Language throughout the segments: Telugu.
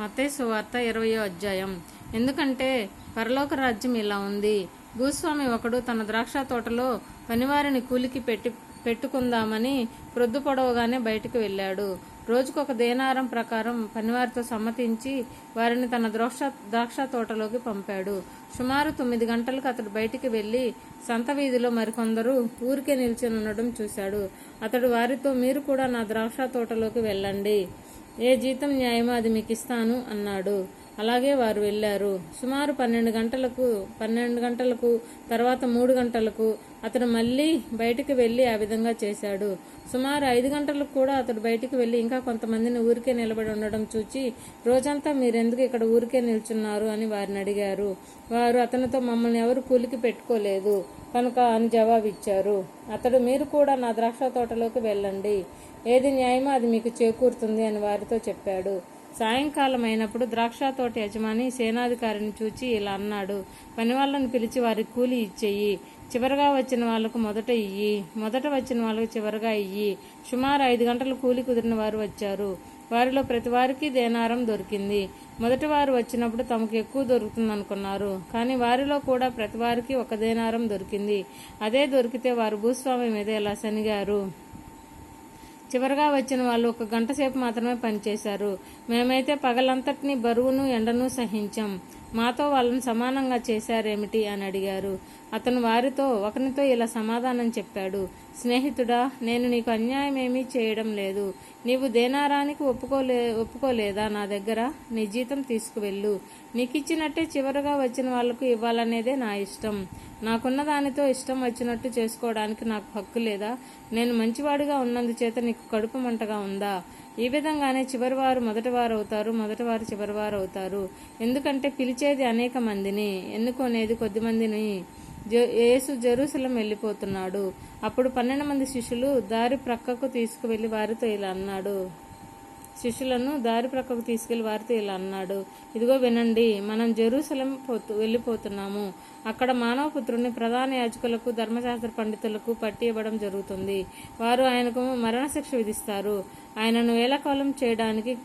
మతే సువార్త ఇరవయో అధ్యాయం. ఎందుకంటే పరలోక రాజ్యం ఇలా ఉంది. భూస్వామి ఒకడు తన ద్రాక్ష తోటలో పనివారిని కూలికి పెట్టి పెట్టుకుందామని ప్రొద్దు పొడవగానే బయటికి వెళ్ళాడు. రోజుకొక దేనారం ప్రకారం పనివారితో సమ్మతించి వారిని తన ద్రాక్ష ద్రాక్ష తోటలోకి పంపాడు. సుమారు తొమ్మిది గంటలకు అతడు బయటికి వెళ్ళి సంత వీధిలో మరికొందరు ఊరికే నిల్చొని ఉండడం చూశాడు. అతడు వారితో మీరు కూడా నా ద్రాక్ష తోటలోకి వెళ్ళండి. ఏ జీతం న్యాయమో అది మీకు ఇస్తాను అన్నాడు. అలాగే వారు వెళ్ళారు. సుమారు పన్నెండు గంటలకు పన్నెండు గంటలకు తర్వాత మూడు గంటలకు అతను మళ్ళీ బయటికి వెళ్ళి ఆ విధంగా చేశాడు. సుమారు ఐదు గంటలకు కూడా అతడు బయటికి వెళ్ళి ఇంకా కొంతమందిని ఊరికే నిలబడి ఉండడం చూచి రోజంతా మీరెందుకు ఇక్కడ ఊరికే నిల్చున్నారు? అని వారిని అడిగారు. వారు అతనితో మమ్మల్ని ఎవరు కూలికి పెట్టుకోలేదు. కనుక అని జవాబిచ్చారు. అతడు మీరు కూడా నా ద్రాక్ష తోటలోకి వెళ్ళండి. ఏది న్యాయమో అది మీకు చేకూరుతుంది అని వారితో చెప్పాడు. సాయంకాలం అయినప్పుడు ద్రాక్ష తోట యజమాని సేనాధికారిని చూచి ఇలా అన్నాడు. పని వాళ్ళని పిలిచి వారికి కూలి ఇచ్చేయి. చివరగా వచ్చిన వాళ్ళకు మొదట ఇయ్యి. మొదట వచ్చిన వాళ్ళకు చివరగా ఇయ్యి. సుమారు ఐదు గంటలు కూలి కుదిరిన వారు వచ్చారు. వారిలో ప్రతి వారికి దేనారం దొరికింది. మొదటి వారు వచ్చినప్పుడు తమకు ఎక్కువ దొరుకుతుంది అనుకున్నారు కానీ వారిలో కూడా ప్రతి వారికి ఒక దేనారం దొరికింది. అదే దొరికితే వారు భూస్వామి మీద ఇలా శనిగారు చివరగా వచ్చిన వాళ్ళు ఒక గంట సేపు మాత్రమే పనిచేశారు. మేమైతే పగలంతటినీ బరువును ఎండను సహించాం. మాతో వాళ్ళని సమానంగా చేశారేమిటి అని అడిగారు. అతను వారితో ఒకరితో ఇలా సమాధానం చెప్పాడు. స్నేహితుడా నేను నీకు అన్యాయం ఏమీ చేయడం లేదు. నీవు దేనారానికి ఒప్పుకోలే ఒప్పుకోలేదా? నా దగ్గర నీ జీతం తీసుకువెళ్ళు. నీకు ఇచ్చినట్టే చివరగా వచ్చిన వాళ్ళకు ఇవ్వాలనేదే నా ఇష్టం. నాకున్న దానితో ఇష్టం వచ్చినట్టు చేసుకోవడానికి నాకు హక్కు లేదా? నేను మంచివాడిగా ఉన్నందుచేత నీకు కడుపు మంటగా ఉందా? ఈ విధంగానే చివరివారు మొదటివారు అవుతారు మొదటివారు చివరివారు అవుతారు ఎందుకంటే పిలిచేది అనేక మందిని ఎన్నుకోనేది కొద్ది మందిని యేసు జెరూసలం వెళ్ళిపోతున్నాడు. అప్పుడు పన్నెండు మంది శిష్యులు దారి ప్రక్కకు తీసుకువెళ్ళి వారితో ఇలా అన్నాడు. శిష్యులను దారి ప్రక్కకు తీసుకెళ్ళి వారితో ఇలా అన్నాడు. ఇదిగో వినండి మనం జెరూసలం పోతు వెళ్ళిపోతున్నాము. అక్కడ మానవపుత్రుని ప్రధాన యాజకులకు ధర్మశాస్త్ర పండితులకు పట్టి ఇవ్వడం జరుగుతుంది. వారు ఆయనకు మరణశిక్ష విధిస్తారు. ఆయనను వేలకాలం చేయడానికి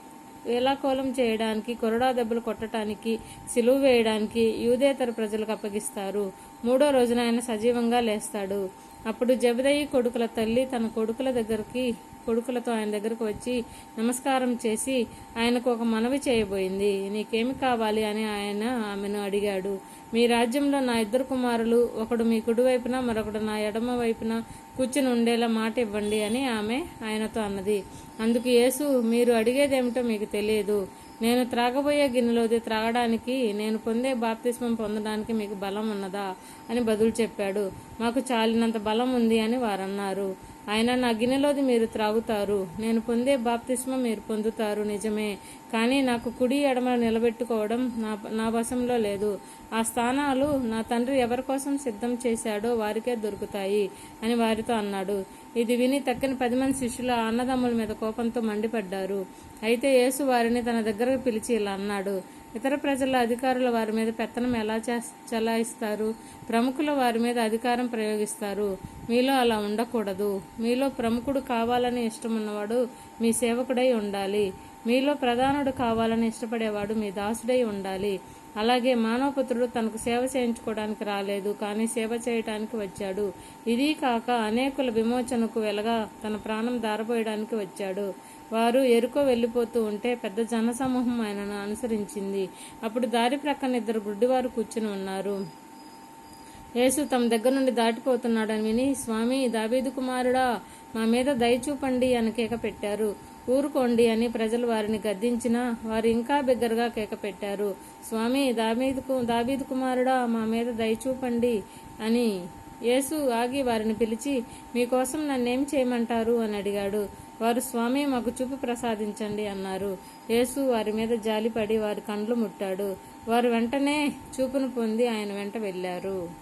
వేలాకోలం చేయడానికి కొరడా దెబ్బలు కొట్టడానికి సిలువు వేయడానికి యూదేతర ప్రజలకు అప్పగిస్తారు. మూడో రోజున ఆయన సజీవంగా లేస్తాడు. అప్పుడు జబదయ్య కొడుకుల తల్లి తన కొడుకుల దగ్గరికి కొడుకులతో ఆయన దగ్గరకు వచ్చి నమస్కారం చేసి ఆయనకు ఒక మనవి చేయబోయింది. నీకేమి కావాలి అని ఆయన ఆమెను అడిగాడు. మీ రాజ్యంలో నా ఇద్దరు కుమారులు ఒకడు మీ కుడివైపున మరొకడు నా ఎడమ వైపున కూర్చుని ఉండేలా మాట ఇవ్వండి అని ఆమె ఆయనతో అన్నది. అందుకు యేసు మీరు అడిగేదేమిటో మీకు తెలియదు. నేను త్రాగబోయే గిన్నెలోది త్రాగడానికి నేను పొందే బాప్తిస్మం పొందడానికి మీకు బలం ఉన్నదా అని బదులు చెప్పాడు. మాకు చాలినంత బలం ఉంది అని వారన్నారు. ఆయన నా గిన్నెలోది మీరు త్రాగుతారు. నేను పొందే బాప్తిస్మ మీరు పొందుతారు. నిజమే. కానీ నాకు కుడి ఎడమ నిలబెట్టుకోవడం నా నా వశంలో లేదు. ఆ స్థానాలు నా తండ్రి ఎవరి కోసం సిద్ధం చేశాడో వారికే దొరుకుతాయి అని వారితో అన్నాడు. ఇది విని తక్కిన పది మంది శిష్యులు అన్నదమ్ముల మీద కోపంతో మండిపడ్డారు. అయితే యేసు వారిని తన దగ్గరకు పిలిచి ఇలా అన్నాడు. ఇతర ప్రజల అధికారుల వారి మీద పెత్తనం ఎలా చలాయిస్తారు? ప్రముఖుల వారి మీద అధికారం ప్రయోగిస్తారు. మీలో అలా ఉండకూడదు. మీలో ప్రముఖుడు కావాలని ఇష్టమున్నవాడు మీ సేవకుడై ఉండాలి. మీలో ప్రధానుడు కావాలని ఇష్టపడేవాడు మీ దాసుడై ఉండాలి. అలాగే మానవపుత్రుడు తనకు సేవ చేయించుకోవడానికి రాలేదు కానీ సేవ చేయటానికి వచ్చాడు. ఇది కాక అనేకుల విమోచనకు వెలగా తన ప్రాణం దారపోయడానికి వచ్చాడు. వారు ఎరుకో వెళ్ళిపోతూ ఉంటే పెద్ద జనసమూహం ఆయనను అనుసరించింది. అప్పుడు దారి ప్రక్కన ఇద్దరు గుడ్డివారు కూర్చుని ఉన్నారు. యేసు తమ దగ్గర నుండి దాటిపోతున్నాడని విని స్వామి దాబీదు కుమారుడా మా మీద దయచూపండి అని కేక పెట్టారు. ఊరుకోండి అని ప్రజలు వారిని గద్దించినా వారు ఇంకా బిగ్గరగా కేక పెట్టారు. స్వామి దావీదు దాబీదు కుమారుడా మా మీద దయచూపండి అని యేసు ఆగి వారిని పిలిచి మీకోసం నన్నేం చేయమంటారు అని అడిగాడు. వారు స్వామి మాకు చూపు ప్రసాదించండి అన్నారు. యేసు వారి మీద జాలిపడి వారి కండ్లు ముట్టాడు. వారు వెంటనే చూపును పొంది ఆయన వెంట వెళ్ళారు.